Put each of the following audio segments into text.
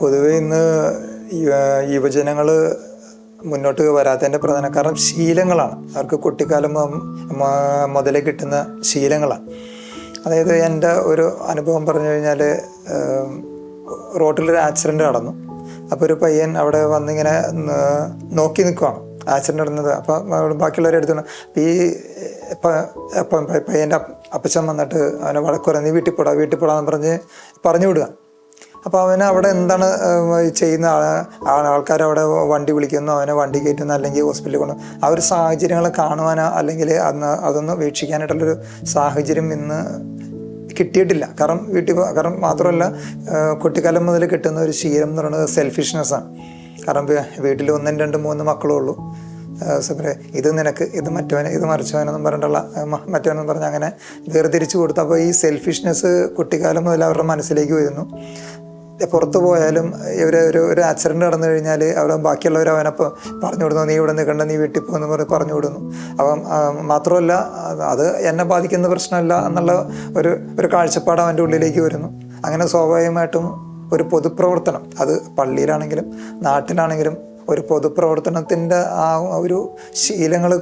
പൊതുവെ ഇന്ന് യുവജനങ്ങൾ മുന്നോട്ട് വരാത്തതിന്റെ പ്രധാന കാരണം ശീലങ്ങളാണ്. അവർക്ക് കുട്ടിക്കാലം മുതലേ കിട്ടുന്ന ശീലങ്ങളാണ്. അതായത് എന്റെ ഒരു അനുഭവം പറഞ്ഞു കഴിഞ്ഞാൽ റോട്ടിലൊരു ആക്സിഡന്റ് നടന്നു. അപ്പോൾ ഒരു പയ്യൻ അവിടെ വന്നിങ്ങനെ നോക്കി നിൽക്കുവാണ് ആക്സിഡന്റ് നടന്നത്. അപ്പം ബാക്കിയുള്ളവരെ എടുത്തു ഈ പയ്യന്റെ അപ്പച്ചൻ വന്നിട്ട് അവനെ വഴക്കുറ നീ വീട്ടിൽ പോടാ വീട്ടിൽ പോടാന്ന് പറഞ്ഞ് പറഞ്ഞു വിടുക അപ്പോൾ അവന് അവിടെ എന്താണ് ചെയ്യുന്ന ആൾക്കാർ അവിടെ വണ്ടി വിളിക്കുന്നു അവനെ വണ്ടി കയറ്റുന്നു അല്ലെങ്കിൽ ഹോസ്പിറ്റലിൽ കൊണ്ടു ആ ഒരു സാഹചര്യങ്ങൾ കാണുവാനോ അല്ലെങ്കിൽ അന്ന് അതൊന്ന് വീക്ഷിക്കാനായിട്ടുള്ളൊരു സാഹചര്യം ഇന്ന് കിട്ടിയിട്ടില്ല. കാരണം വീട്ടിൽ കാരണം മാത്രമല്ല കുട്ടിക്കാലം മുതൽ കിട്ടുന്ന ഒരു ശീലം എന്ന് പറയുന്നത് സെൽഫിഷ്നെസ്സാണ് കാരണം വീട്ടിൽ ഒന്നും രണ്ടും മൂന്ന് മക്കളേ ഉള്ളൂ. സെപ്പറെ ഇത് നിനക്ക് ഇത് മറ്റവനെ ഇത് മറിച്ചവനെന്നും പറഞ്ഞിട്ടുള്ള മറ്റവനെന്ന് പറഞ്ഞ് അങ്ങനെ വേർതിരിച്ച് കൊടുത്തു അപ്പോൾ ഈ സെൽഫിഷ്നെസ് കുട്ടിക്കാലം മുതൽ അവരുടെ മനസ്സിലേക്ക് വരുന്നു. പുറത്ത് പോയാലും ഇവർ ഒരു ഒരു ആക്സിഡന്റ് നടന്നു കഴിഞ്ഞാൽ അവിടെ ബാക്കിയുള്ളവർ അവനപ്പം പറഞ്ഞു വിടുന്നു നീ ഇവിടെ നിൽക്കണ്ട നീ വീട്ടിൽ പോകുന്നു പറഞ്ഞ് പറഞ്ഞു വിടുന്നു അപ്പം മാത്രമല്ല അത് എന്നെ ബാധിക്കുന്ന പ്രശ്നമല്ല എന്നുള്ള ഒരു ഒരു കാഴ്ചപ്പാട് അവന്റെ ഉള്ളിലേക്ക് വരുന്നു. അങ്ങനെ സ്വാഭാവികമായിട്ടും ഒരു പൊതുപ്രവർത്തനം. അത് പള്ളിയിലാണെങ്കിലും നാട്ടിലാണെങ്കിലും ഒരു പൊതുപ്രവർത്തനത്തിന്റെ ആ ഒരു ശീലങ്ങൾ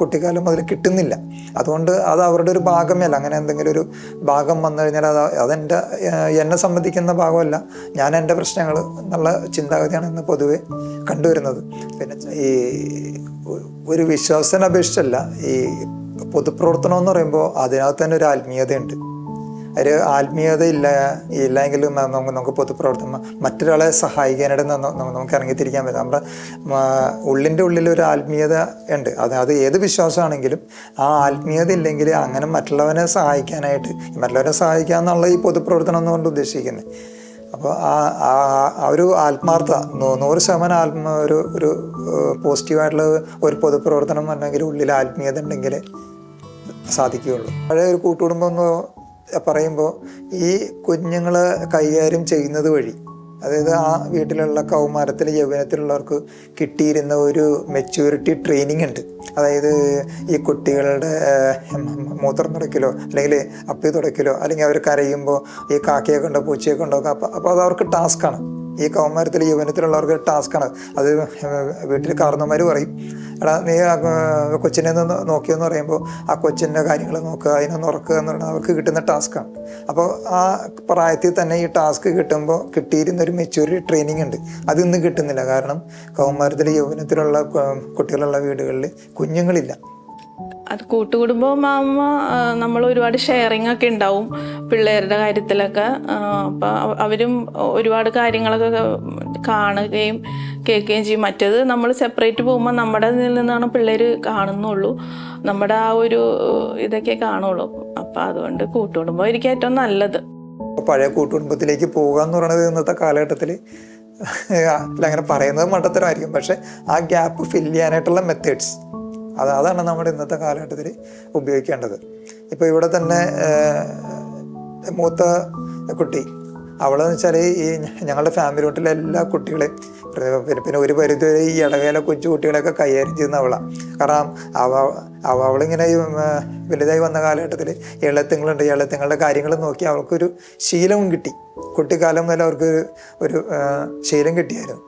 കുട്ടിക്കാലം മുതൽ കിട്ടുന്നില്ല. അതുകൊണ്ട് അത് അവരുടെ ഒരു ഭാഗമേ അല്ല അങ്ങനെ എന്തെങ്കിലും ഒരു ഭാഗം വന്നു കഴിഞ്ഞാൽ അത് അതെന്റെ എന്നെ സംബന്ധിക്കുന്ന ഭാഗമല്ല. ഞാൻ എന്റെ പ്രശ്നങ്ങൾ എന്നുള്ള ചിന്താഗതിയാണ് ഇന്ന് പൊതുവെ കണ്ടുവരുന്നത്. പിന്നെ ഈ ഒരു വിശ്വാസത്തിനപേക്ഷിച്ചല്ല ഈ പൊതുപ്രവർത്തനം എന്ന് പറയുമ്പോൾ അതിനകത്ത് തന്നെ ഒരു ആത്മീയതയുണ്ട്. ഒരു ആത്മീയത ഇല്ല ഇല്ലെങ്കിൽ നമുക്ക് നമുക്ക് പൊതുപ്രവർത്തനം മറ്റൊരാളെ സഹായിക്കാനായിട്ട് നമുക്ക് ഇറങ്ങിത്തിരിക്കാൻ പറ്റും. നമ്മുടെ ഉള്ളിന്റെ ഉള്ളിൽ ഒരു ആത്മീയത ഉണ്ട്. അത് അത് ഏത് വിശ്വാസമാണെങ്കിലും ആ ആത്മീയത ഇല്ലെങ്കിൽ അങ്ങനെ മറ്റുള്ളവനെ സഹായിക്കാനായിട്ട് മറ്റുള്ളവരെ സഹായിക്കുക എന്നുള്ള ഈ പൊതുപ്രവർത്തനം എന്നുകൊണ്ട് ഉദ്ദേശിക്കുന്നത് അപ്പോൾ ആ ആ- ഒരു ആത്മാർത്ഥ നൂറ് ശതമാനം ആത്മ ഒരു ഒരു പോസിറ്റീവായിട്ടുള്ള ഒരു പൊതുപ്രവർത്തനം ഉണ്ടെങ്കിൽ ഉള്ളിൽ ആത്മീയത ഉണ്ടെങ്കിൽ സാധിക്കുകയുള്ളൂ. പഴയ ഒരു കൂട്ടുകുടുംബം പറയുമ്പോൾ ഈ കുഞ്ഞുങ്ങൾ കൈകാര്യം ചെയ്യുന്നത് വഴി അതായത് ആ വീട്ടിലുള്ള കൗമാരത്തിൽ യൗവനത്തിലുള്ളവർക്ക് കിട്ടിയിരുന്ന ഒരു മെച്യൂരിറ്റി ട്രെയിനിങ് ഉണ്ട്. അതായത് ഈ കുട്ടികളുടെ മൂത്രം തുടയ്ക്കലോ അല്ലെങ്കിൽ അപ്പി തുടയ്ക്കലോ അല്ലെങ്കിൽ അവർ കരയുമ്പോൾ ഈ കാക്കയെ കൊണ്ടോ പൂച്ചയെ കൊണ്ടോ അപ്പോൾ അപ്പോൾ അത് അവർക്ക് ടാസ്ക്കാണ് ഈ കൗമാരത്തിൽ യൗവനത്തിലുള്ളവർക്ക് ടാസ്ക്കാണ്. അത് വീട്ടിൽ കാരണവന്മാർ പറയും. എടാ നീ കൊച്ചിനെ ഒന്ന് നോക്കിയെന്ന് പറയുമ്പോൾ ആ കൊച്ചിന്റെ കാര്യങ്ങൾ നോക്കുക അതിനൊന്ന് ഉറക്കുക എന്ന് പറയുന്നത് അവർക്ക് കിട്ടുന്ന ടാസ്ക്കാണ്. അപ്പോൾ ആ പ്രായത്തിൽ തന്നെ ഈ ടാസ്ക് കിട്ടുമ്പോൾ കിട്ടിയിരുന്ന ഒരു മെച്യൂരിറ്റി ട്രെയിനിങ് ഉണ്ട്. അതൊന്നും കിട്ടുന്നില്ല. കാരണം കൗമാരത്തിൽ യൗവനത്തിലുള്ള കുട്ടികളുള്ള വീടുകളിൽ കുഞ്ഞുങ്ങളില്ല. അത് കൂട്ടുകുടുംബമാകുമ്പോൾ നമ്മൾ ഒരുപാട് ഷെയറിങ് ഒക്കെ ഉണ്ടാവും പിള്ളേരുടെ കാര്യത്തിലൊക്കെ. അപ്പം അവരും ഒരുപാട് കാര്യങ്ങളൊക്കെ കാണുകയും കേൾക്കുകയും ചെയ്യും. മറ്റേത് നമ്മൾ സെപ്പറേറ്റ് പോകുമ്പോൾ നമ്മുടെ നിന്നാണ് പിള്ളേർ കാണുന്നുള്ളൂ. നമ്മുടെ ആ ഒരു ഇതൊക്കെ കാണുള്ളൂ. അപ്പം അതുകൊണ്ട് കൂട്ടുകുടുംബം ആയിരിക്കും ഏറ്റവും നല്ലത്. പഴയ കൂട്ടുകുടുംബത്തിലേക്ക് പോകുക എന്ന് പറയുന്നത് ഇന്നത്തെ കാലഘട്ടത്തിൽ അങ്ങനെ പറയുന്നത് മണ്ടത്തരമായിരിക്കും. പക്ഷേ ആ ഗ്യാപ്പ് ഫില്ല് ചെയ്യാനായിട്ടുള്ള മെത്തേഡ്സ് അത് അതാണ് നമ്മുടെ ഇന്നത്തെ കാലഘട്ടത്തിൽ ഉപയോഗിക്കേണ്ടത്. ഇപ്പോൾ ഇവിടെ തന്നെ മൂത്ത കുട്ടി അവളെന്ന് വെച്ചാൽ ഈ ഞങ്ങളുടെ ഫാമിലി വീട്ടിലെ എല്ലാ കുട്ടികളെയും പിന്നെ പിന്നെ ഒരു പരിധി വരെ ഈ ഇടവേല കൊച്ചു കുട്ടികളെയൊക്കെ കൈകാര്യം ചെയ്യുന്ന അവളാണ് കാരണം അവ അവ അവളിങ്ങനെ വലുതായി വന്ന കാലഘട്ടത്തിൽ എളുത്തങ്ങളുണ്ട് എളുത്തങ്ങളുടെ കാര്യങ്ങൾ നോക്കി അവൾക്കൊരു ശീലവും കിട്ടി. കുട്ടിക്കാലം മുതൽ അവർക്ക് ഒരു ശീലം കിട്ടിയായിരുന്നു.